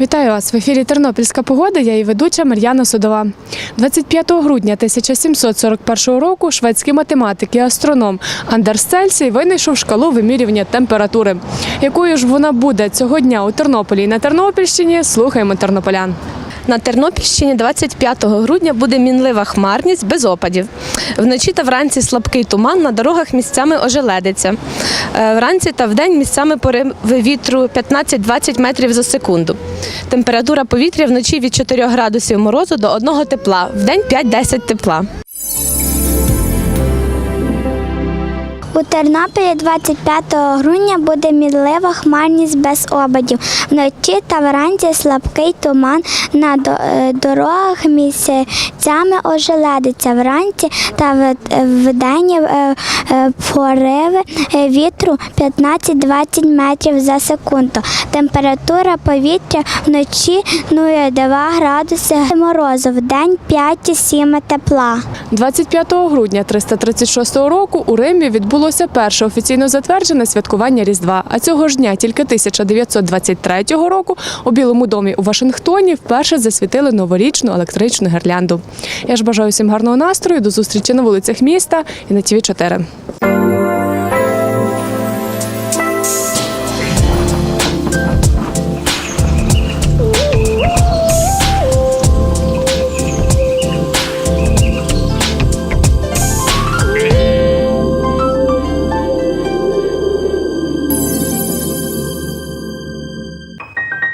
Вітаю вас в ефірі Тернопільська погода. Я її ведуча Мар'яна Судова. 25 грудня 1741 року шведський математик і астроном Андерс Цельсій винайшов шкалу вимірювання температури. Якою ж вона буде цього дня у Тернополі і на Тернопільщині? Слухаємо тернополян. На Тернопільщині 25 грудня буде мінлива хмарність без опадів. Вночі та вранці слабкий туман, на дорогах місцями ожеледиться. Е, Вранці та вдень місцями пориви вітру 15-20 метрів за секунду. Температура повітря вночі від 4 градусів морозу до 1 тепла, вдень 5-10 тепла. У Тернополі 25 грудня буде мінлива хмарність без обадів. Вночі та вранці слабкий туман на е, дорогах місяцями ожеледиться. Вранці та вдень е, е, пориви вітру 15-20 метрів за секунду. Температура повітря вночі 0,2 градуси морозу, вдень 5-7 тепла. 25 грудня 336 року у Римі відбулося перше офіційно затверджене святкування Різдва. А цього ж дня, тільки 1923 року, у Білому домі у Вашингтоні вперше засвітили новорічну електричну гірлянду. Я ж бажаю всім гарного настрою. До зустрічі на вулицях міста і на ТІВІ 4